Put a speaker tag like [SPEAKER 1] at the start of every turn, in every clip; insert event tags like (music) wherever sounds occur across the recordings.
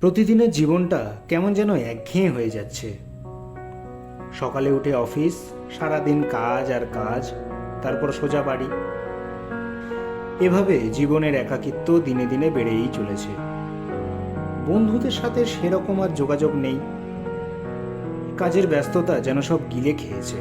[SPEAKER 1] প্রতিদিনের জীবনটা কেমন যেন একঘেয়ে হয়ে যাচ্ছে। সকালে উঠে অফিস, সারাদিন কাজ আর কাজ, তারপর সোজা বাড়ি। এভাবে জীবনের একাকিত্ব দিনে দিনে বেড়েই চলেছে। বন্ধুদের সাথে সেরকম আর যোগাযোগ নেই। কাজের ব্যস্ততা যেন সব গিলে খেয়েছে।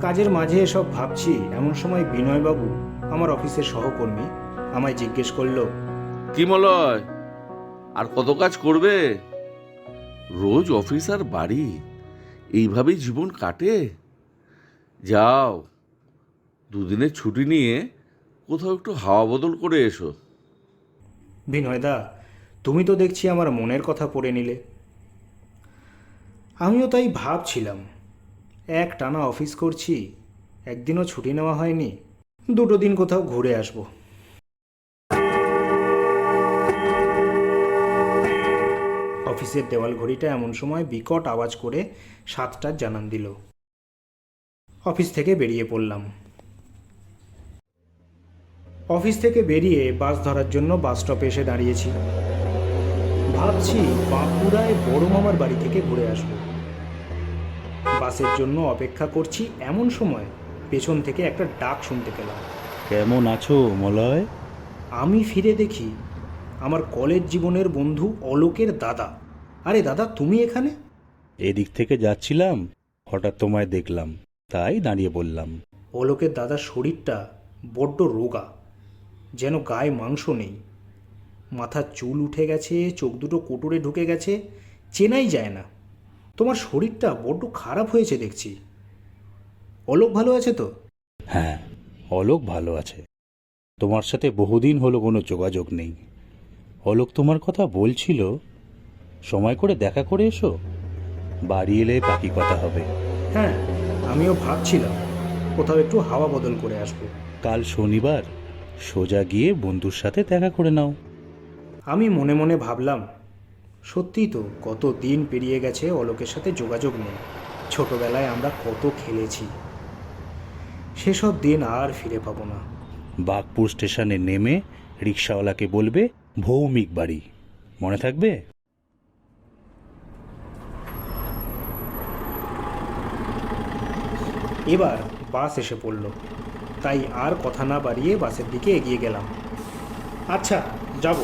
[SPEAKER 1] কাজের মাঝে এসব ভাবছি, এমন সময় বিনয়বাবু আমার অফিসের সহকর্মী আমায় জিজ্ঞেস করল,
[SPEAKER 2] কি মলয়? আর কত কাজ করবে? রোজ অফিস আর বাড়ি, এইভাবেই জীবন কাটে? যাও দুদিনের ছুটি নিয়ে কোথাও একটু হাওয়া বদল করে এসো।
[SPEAKER 1] বিনয়দা, তুমি তো দেখছি আমার মনের কথা পড়ে নিলে। আমিও তাই ভাবছিলাম এক টানা অফিস করছি, একদিনও ছুটি নেওয়া হয়নি, দুটো দিন কোথাও ঘুরে আসব। অফিসের দেওয়াল ঘড়িটা এমন সময় বিকট আওয়াজ করে সাতটার জানান দিল। অফিস থেকে বেরিয়ে পড়লাম। অফিস থেকে বেরিয়ে বাস ধরার জন্য বাস স্টপে এসে দাঁড়িয়েছি। ভাবছি বাঁকুড়ায় বড় মামার বাড়ি থেকে ঘুরে আসব। বাসের জন্য অপেক্ষা করছি এমন সময় পেছন থেকে একটা ডাক শুনতে পেলাম।
[SPEAKER 3] কেমন আছো মলয়?
[SPEAKER 1] আমি ফিরে দেখি আমার কলেজ জীবনের বন্ধু অলোকের দাদা। আরে দাদা তুমি এখানে?
[SPEAKER 3] এদিক থেকে যাচ্ছিলাম হঠাৎ তোমায় দেখলাম তাই দাঁড়িয়ে বললাম।
[SPEAKER 1] অলোকের দাদার শরীরটা বড্ড রোগা যেন গায়ে মাংস নেই। মাথার চুল উঠে গেছে চোখ দুটো কোটরে ঢুকে গেছে চেনাই যায় না। তোমার শরীরটা বড্ড খারাপ হয়েছে দেখছি। অলোক ভালো আছে তো?
[SPEAKER 3] হ্যাঁ অলোক ভালো আছে। তোমার সাথে বহুদিন হলো কোনো যোগাযোগ নেই। অলোক তোমার কথা বলছিল সময় করে দেখা করে এসো। বাড়ি এলে বাকি কথা হবে।
[SPEAKER 1] হ্যাঁ আমিও ভাবছিলাম কোথাও একটু হাওয়া বদল করে আসব।
[SPEAKER 3] কাল শনিবার সোজা গিয়ে বন্ধুর সাথে দেখা করে নাও।
[SPEAKER 1] আমি মনে মনে ভাবলাম সত্যিই তো কত দিন পেরিয়ে গেছে অলোকের সাথে যোগাযোগ নেই। ছোটবেলায় আমরা কত খেলেছি। সেসব দিন আর ফিরে পাবো না।
[SPEAKER 3] বাগপুর স্টেশনে নেমে রিক্সাওয়ালাকে বলবে ভৌমিক বাড়ি। মনে থাকবে?
[SPEAKER 1] এবার বাস এসে পড়ল। তাই আর কথা না বাড়িয়ে বাসের দিকে এগিয়ে গেলাম। আচ্ছা যাব।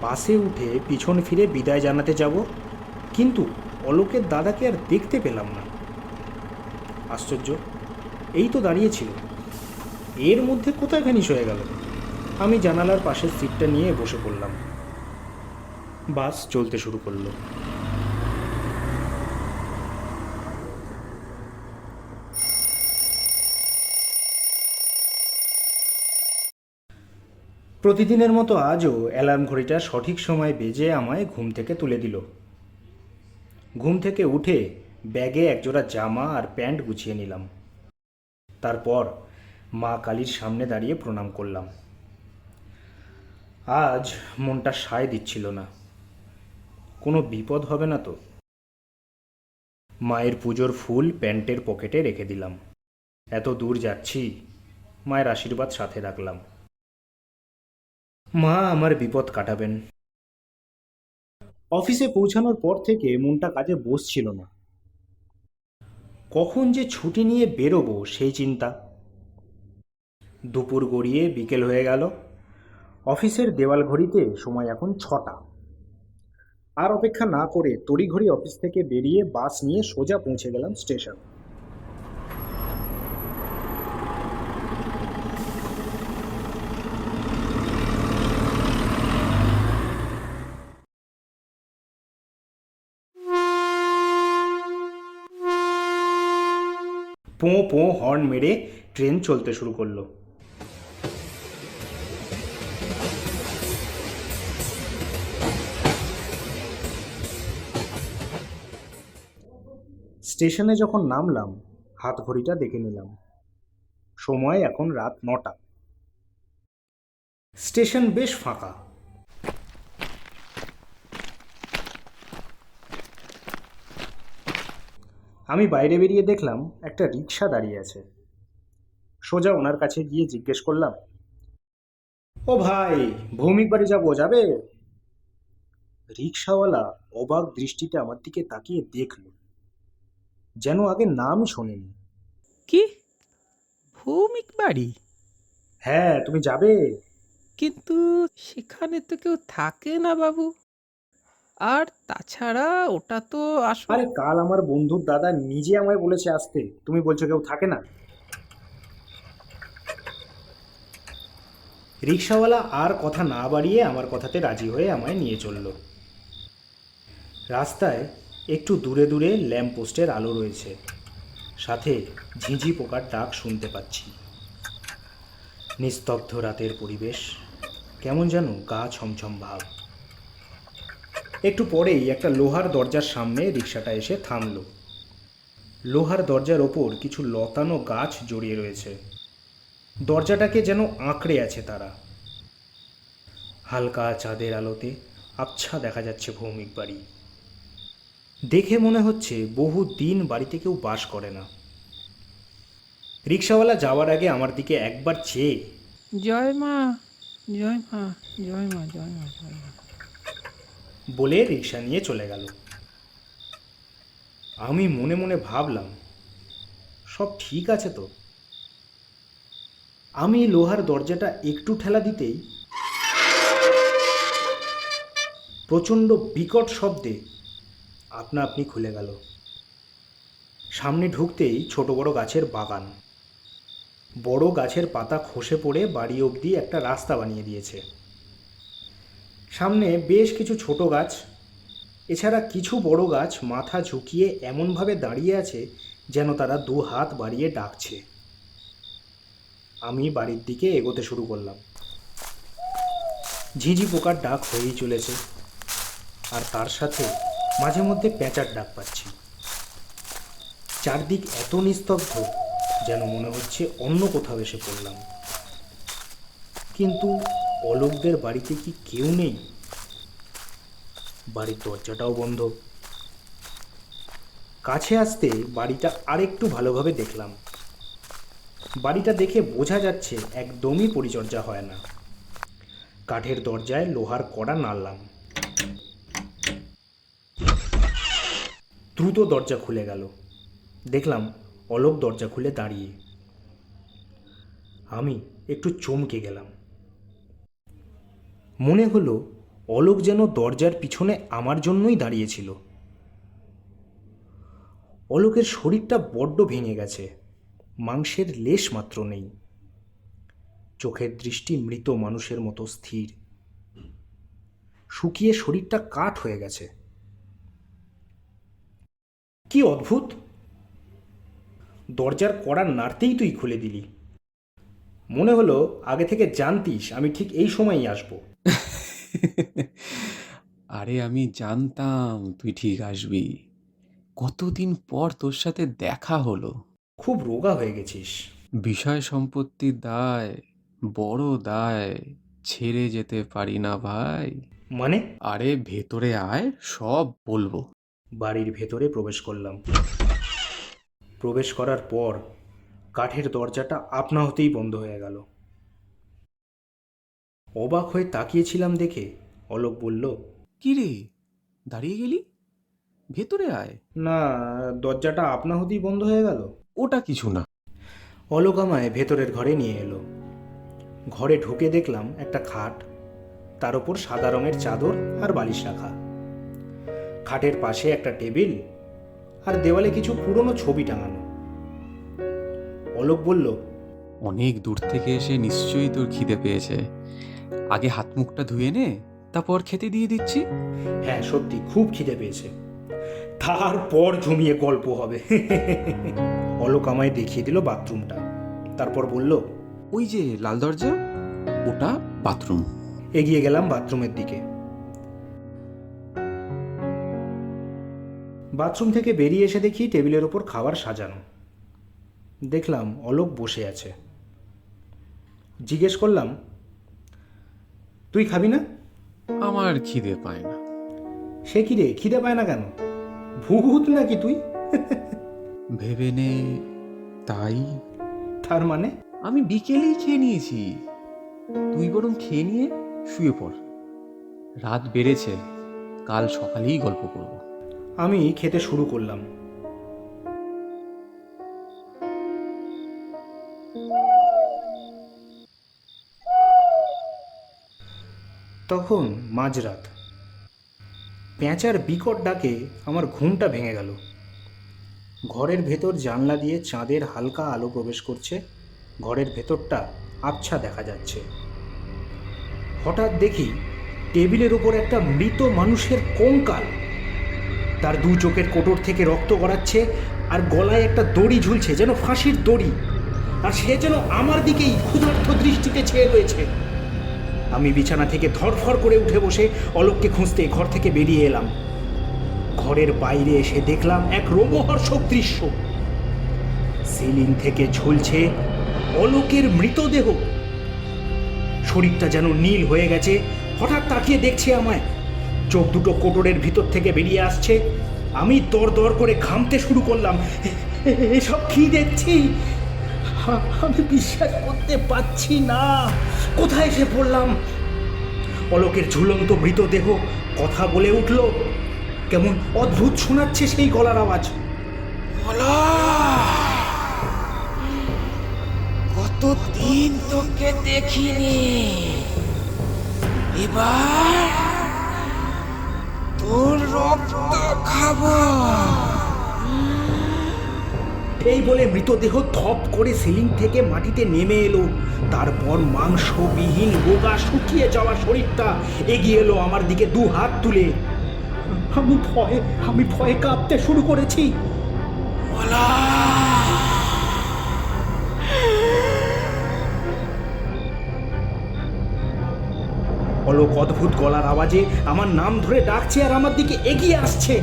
[SPEAKER 1] বাসে উঠে পিছন ফিরে বিদায় জানাতে যাব, কিন্তু অলোকের দাদাকে আর দেখতে পেলাম না। আশ্চর্য, এই তো দাঁড়িয়েছিল এর মধ্যে কোথায় ভ্যানিশ হয়ে গেল? আমি জানালার পাশের সিটটা নিয়ে বসে পড়লাম। বাস চলতে শুরু করল। প্রতিদিনের মতো আজও অ্যালার্ম ঘড়িটা সঠিক সময় বেজে আমায় ঘুম থেকে তুলে দিল। ঘুম থেকে উঠে ব্যাগে একজোড়া জামা আর প্যান্ট গুছিয়ে নিলাম। তারপর মা কালীর সামনে দাঁড়িয়ে প্রণাম করলাম। আজ মনটা সায় দিচ্ছিল না। কোনো বিপদ হবে না তো? মায়ের পুজোর ফুল প্যান্টের পকেটে রেখে দিলাম। এত দূর যাচ্ছি, মায়ের আশীর্বাদ সাথে রাখলাম। মা আমার বিপদ কাটাবেন। অফিসে পৌঁছানোর পর থেকে মনটা কাজে বসছিল না। কখন যে ছুটি নিয়ে বেরোবো সেই চিন্তা। দুপুর গড়িয়ে বিকেল হয়ে গেল। অফিসের দেওয়াল ঘড়িতে সময় এখন ছটা। আর অপেক্ষা না করে তড়িঘড়ি অফিস থেকে বেরিয়ে বাস নিয়ে সোজা পৌঁছে গেলাম স্টেশন। পোঁ পোঁ হর্ন মেরে ট্রেন চলতে শুরু করল। স্টেশনে যখন নামলাম হাত ঘড়িটা দেখে নিলাম। সময় এখন রাত নটা। স্টেশন বেশ ফাঁকা। আমি বাইরে বেরিয়ে দেখলাম একটা রিক্সা দাঁড়িয়ে আছে। সোজা ওনার কাছে গিয়ে জিজ্ঞেস করলাম ও ভাই ভৌমিক বাড়ি যাব যাবে? রিক্সাওয়ালা অবাক দৃষ্টিতে আমার দিকে তাকিয়ে দেখল যেন আগে নাম শোনেনি।
[SPEAKER 4] কি? ভৌমিক বাড়ি?
[SPEAKER 1] হ্যাঁ তুমি যাবে।
[SPEAKER 4] কিন্তু সেখানে তো কেউ থাকে না বাবু। আর তাছাড়া ওটা তো আসলে
[SPEAKER 1] আরে কাল আমার বন্ধুর দাদা নিজে আমায় বলেছে আসতে। তুমি বলছো কেউ থাকে না? রিক্সাওয়ালা আর কথা না বাড়িয়ে আমার কথাতে রাজি হয়ে আমায় নিয়ে চলল। রাস্তায় একটু দূরে দূরে ল্যাম্প পোস্টের আলো রয়েছে। সাথে ঝিঁঝি পোকার ডাক শুনতে পাচ্ছি। নিস্তব্ধ রাতের পরিবেশ কেমন যেন গা ছমছম ভাব। একটু পরেই একটা লোহার দরজার সামনে রিক্সাটা এসে থামল। লোহার দরজার ওপর কিছু লতানো গাছ জড়িয়ে রয়েছে। দরজাটাকে যেন আঁকড়ে আছে তারা। হালকা চাঁদের আলোতে আবছা দেখা যাচ্ছে ভৌমিক বাড়ি। দেখে মনে হচ্ছে বহু দিন বাড়িতে কেউ বাস করে না। রিক্সাওয়ালা যাওয়ার আগে আমার দিকে একবার চেয়ে
[SPEAKER 4] জয় মা জয় মা জয় মা জয় মা জয় মা।
[SPEAKER 1] বলে রিক্সা নিয়ে চলে গেল। আমি মনে মনে ভাবলাম, সব ঠিক আছে তো। আমি লোহার দরজাটা একটু ঠেলা দিতেই প্রচণ্ড বিকট শব্দে আপনা আপনি খুলে গেল। সামনে ঢুকতেই ছোট বড় গাছের বাগান। বড় গাছের পাতা খসে পড়ে বাড়ি অবধি একটা রাস্তা বানিয়ে দিয়েছে। সামনে বেশ কিছু ছোট গাছ, এছাড়া কিছু বড় গাছ মাথা ঝুঁকিয়ে এমনভাবে দাঁড়িয়ে আছে যেন তারা দু হাত বাড়িয়ে ডাকছে। আমি বাড়ির দিকে এগোতে শুরু করলাম। ঝিঝি পোকার ডাক হয়েই চলেছে, আর তার সাথে মাঝে মধ্যে প্যাঁচার ডাক পাচ্ছি। চারদিক এত নিস্তব্ধ যেন মনে হচ্ছে অন্য কোথাও এসে পড়লাম। কিন্তু অলোকদের বাড়িতে কি কেউ নেই? বাড়ির দরজাটাও বন্ধ। কাছে আসতে বাড়িটা আরেকটু ভালোভাবে দেখলাম। বাড়িটা দেখে বোঝা যাচ্ছে একদমই পরিচর্যা হয় না। কাঠের দরজায় লোহার কড়া নাড়লাম। দ্রুত দরজা খুলে গেল। দেখলাম অলোক দরজা খুলে দাঁড়িয়ে। আমি একটু চমকে গেলাম। মনে হলো অলোক যেন দরজার পিছনে আমার জন্যই দাঁড়িয়েছিল অলোকের শরীরটা বড্ড ভেঙে গেছে, মাংসের লেশ মাত্র নেই। চোখের দৃষ্টি মৃত মানুষের মতো স্থির। শুকিয়ে শরীরটা কাঠ হয়ে গেছে। কি অদ্ভুত! দরজার কড়া নাড়তেই তুই খুলে দিলি। মনে হলো আগে থেকে জানতিস আমি ঠিক এই সময়ই আসব। (laughs)
[SPEAKER 5] আরে আমি জানতাম তুই ঠিক আসবি। কতদিন পর তোর সাথে দেখা হলো?
[SPEAKER 1] খুব রোগা হয়ে গেছিস।
[SPEAKER 5] বিষয় সম্পত্তির দায় বড় দায় ছেড়ে যেতে পারি না ভাই।
[SPEAKER 1] মানে?
[SPEAKER 5] আরে ভেতরে আয় সব বলব।
[SPEAKER 1] বাড়ির ভেতরে প্রবেশ করলাম। প্রবেশ করার পর কাঠের দরজাটা আপনা হতেই বন্ধ হয়ে গেল। অবাক হয়ে তাকিয়েছিলাম দেখে। অলোক বলল
[SPEAKER 5] কি রে? দাঁড়িয়ে গেলি? ভেতরে আয়।
[SPEAKER 1] না দরজাটা আপনা হতেই বন্ধ হয়ে গেল।
[SPEAKER 5] ওটা কিছু না।
[SPEAKER 1] অলোক আমায় ভেতরের ঘরে নিয়ে এলো। ঘরে ঢুকে দেখলাম একটা খাট তার ওপর সাদা রঙের চাদর আর বালিশ রাখা। খাটের পাশে একটা টেবিল আর দেওয়ালে কিছু পুরনো ছবি টাঙানো। অলোক বলল
[SPEAKER 5] অনেক দূর থেকে এসে নিশ্চয়ই তোর খিদে পেয়েছে। আগে হাত মুখটা ধুয়ে নে তারপর খেতে দিয়ে দিচ্ছি।
[SPEAKER 1] হ্যাঁ সত্যি খুব খিদে পেয়েছে। তারপর জমিয়ে গল্প হবে। অলোক আমায় দেখিয়ে দিল বাথরুমটা। তারপর বলল
[SPEAKER 5] ওই যে লাল দরজা ওটা বাথরুম।
[SPEAKER 1] এগিয়ে গেলাম বাথরুমের দিকে। বাথরুম থেকে বেরিয়ে এসে দেখি টেবিলের ওপর খাবার সাজানো। দেখলাম অলোক বসে আছে। জিজ্ঞেস করলাম তুই খাবি না?
[SPEAKER 5] আমার খিদে পায় না।
[SPEAKER 1] সে কি রে খিদে পায় না কেন? ভূত নাকি তুই?
[SPEAKER 5] ভেবে নে তাই।
[SPEAKER 1] তার মানে?
[SPEAKER 5] আমি বিকেলেই খেয়ে নিয়েছি। তুই বরং খেয়ে নিয়ে শুয়ে পড়। রাত বেড়েছে কাল সকালেই গল্প করব।
[SPEAKER 1] আমি খেতে শুরু করলাম। তখন মাঝরাত। পেঁচার বিকট ডাকে আমার ঘুমটা ভেঙে গেল। ঘরের ভেতর জানলা দিয়ে চাঁদের হালকা আলো প্রবেশ করছে। ঘরের ভেতরটা আবছা দেখা যাচ্ছে। হঠাৎ দেখি টেবিলের উপর একটা মৃত মানুষের কঙ্কাল। তার দু চোখের কোটর থেকে রক্ত গড়াচ্ছে আর গলায় একটা দড়ি ঝুলছে, যেন ফাঁসির দড়ি। আর সে যেন আমার দিকেই ক্ষুধার্থ দৃষ্টিতে চেয়ে রয়েছে। আমি বিছানা থেকে ধরফর করে উঠে বসে অলোককে খুঁজতে ঘর থেকে বেরিয়ে এলাম। ঘরের বাইরে এসে দেখলাম এক রোমহর্ষক দৃশ্য। সিলিং থেকে ঝুলছে অলোকের মৃতদেহ। শরীরটা যেন নীল হয়ে গেছে, হঠাৎ তাকিয়ে দেখছে আমায়। চোখ দুটো কোটরের ভিতর থেকে বেরিয়ে আসছে। আমি দর দর করে ঘামতে শুরু করলাম। এসব কি দেখছি? আমি বিশ্বাস করতে পারছি না। কোথায় এসে পড়লাম? অলোকের ঝুলন্ত মৃতদেহ কথা বলে উঠল। কেমন অদ্ভুত শোনাচ্ছে সেই গলার আওয়াজ।
[SPEAKER 4] কতদিন তোকে দেখিনি। এবার তোর রক্ত খাব।
[SPEAKER 1] এই বলে মৃতদেহ থপ করে সিলিং থেকে মাটিতে নেমে এলো। তারপর মাংসবিহীন রোগা শুকিয়ে যাওয়া শরীরটা এগিয়ে এলো আমার দিকে দু হাত তুলে। আমি ভয়ে আমি ভয়ে কাঁপতে শুরু করেছি। অলোক অদ্ভুত গলার আওয়াজে আমার নাম ধরে ডাকছে আর আমার দিকে এগিয়ে আসছে।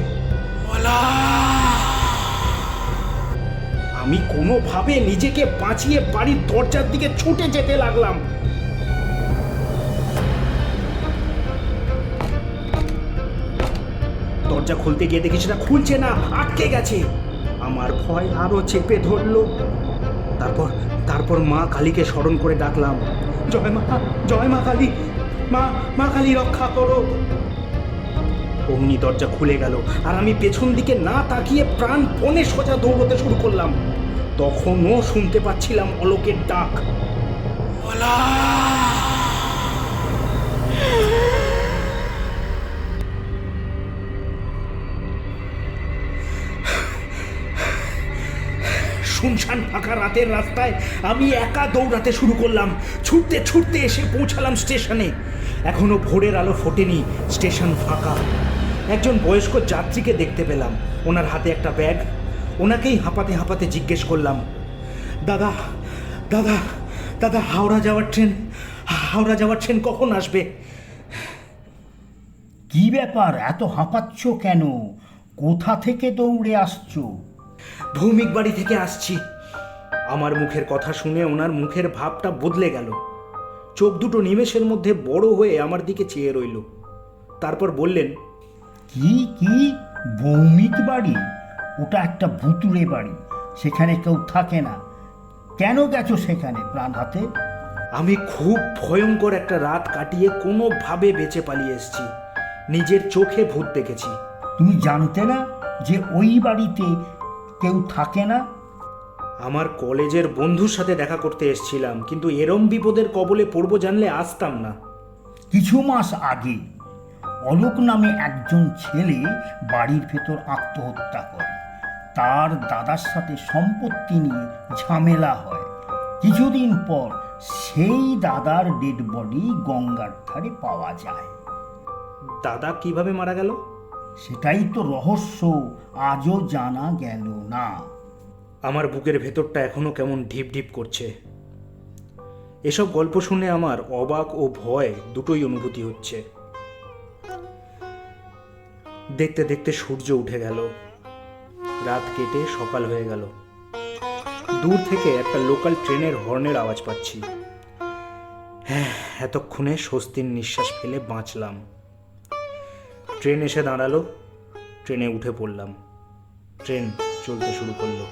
[SPEAKER 1] আমি কোনোভাবে নিজেকে বাঁচিয়ে বাড়ির দরজার দিকে ছুটে যেতে লাগলাম। দরজা খুলতে গিয়ে দেখি সেটা খুলছে না, আটকে গেছে। আমার ভয় আরও চেপে ধরলো। তারপর তারপর মা কালীকে স্মরণ করে ডাকলাম, জয় মা জয় মা কালী, মা মা কালী রক্ষা করো। অমনি দরজা খুলে গেল, আর আমি পেছন দিকে না তাকিয়ে প্রাণ পণে সোজা দৌড়তে শুরু করলাম। তখনও শুনতে পাচ্ছিলাম অলোকের ডাক। শুনশান ফাঁকা রাতের রাস্তায় আমি একা দৌড়াতে শুরু করলাম। ছুটতে ছুটতে এসে পৌঁছালাম স্টেশনে। এখনও ভোরের আলো ফোটেনি স্টেশন ফাঁকা। একজন বয়স্ক যাত্রীকে দেখতে পেলাম। ওনার হাতে একটা ব্যাগ ওনাকেই হাঁপাতে হাঁপাতে জিজ্ঞেস করলাম দাদা দাদা দাদা হাওড়া যাওয়ার ট্রেন হাওড়া যাওয়ার ট্রেন কখন আসবে?
[SPEAKER 6] কি ব্যাপার? এত হাঁপাচ্ছ কেন? কোথা থেকে দৌড়ে আসছো?
[SPEAKER 1] ভৌমিক বাড়ি থেকে আসছি। আমার মুখের কথা শুনে ওনার মুখের ভাবটা বদলে গেল। চোখ দুটো নিমেষের মধ্যে বড় হয়ে আমার দিকে চেয়ে রইল। তারপর বললেন
[SPEAKER 6] কি কি? ভৌমিক বাড়ি? ওটা একটা ভুতুড়ে বাড়ি সেখানে কেউ থাকে না। কেন গেছো সেখানে প্রাণ হাতে?
[SPEAKER 1] আমি খুব ভয়ঙ্কর একটা রাত কাটিয়ে কোনোভাবে বেঁচে পালিয়ে এসেছি। নিজের চোখে ভূত দেখেছি।
[SPEAKER 6] তুমি জানতে না যে ওই বাড়িতে কেউ থাকে না?
[SPEAKER 1] আমার কলেজের বন্ধুর সাথে দেখা করতে এসেছিলাম কিন্তু এরম বিপদের কবলে পড়ব জানলে আসতাম না।
[SPEAKER 6] কিছু মাস আগে অলোক নামে একজন ছেলে বাড়ির ভেতর আত্মহত্যা করে। তার দাদার সাথে সম্পত্তি নিয়ে ঝামেলা হয়। কিছুদিন পর সেই দাদার ডেড বডি গঙ্গার ধারে পাওয়া যায়।
[SPEAKER 1] দাদা কীভাবে মারা গেল?
[SPEAKER 6] সেটাই তো রহস্য আজও জানা গেল না।
[SPEAKER 1] আমার বুকের ভেতরটা এখনও কেমন ঢিপ ঢিপ করছে। এসব গল্প শুনে আমার অবাক ও ভয় দুটোই অনুভূতি হচ্ছে। দেখতে দেখতে সূর্য উঠে গেল। রাত কেটে সকাল হয়ে গেল। দূর থেকে একটা লোকাল ট্রেনের হর্নের আওয়াজ পাচ্ছি। হ্যাঁ এতক্ষণে স্বস্তির নিঃশ্বাস ফেলে বাঁচলাম। ট্রেন এসে দাঁড়াল, ট্রেনে উঠে পড়লাম। ট্রেন চলতে শুরু করল।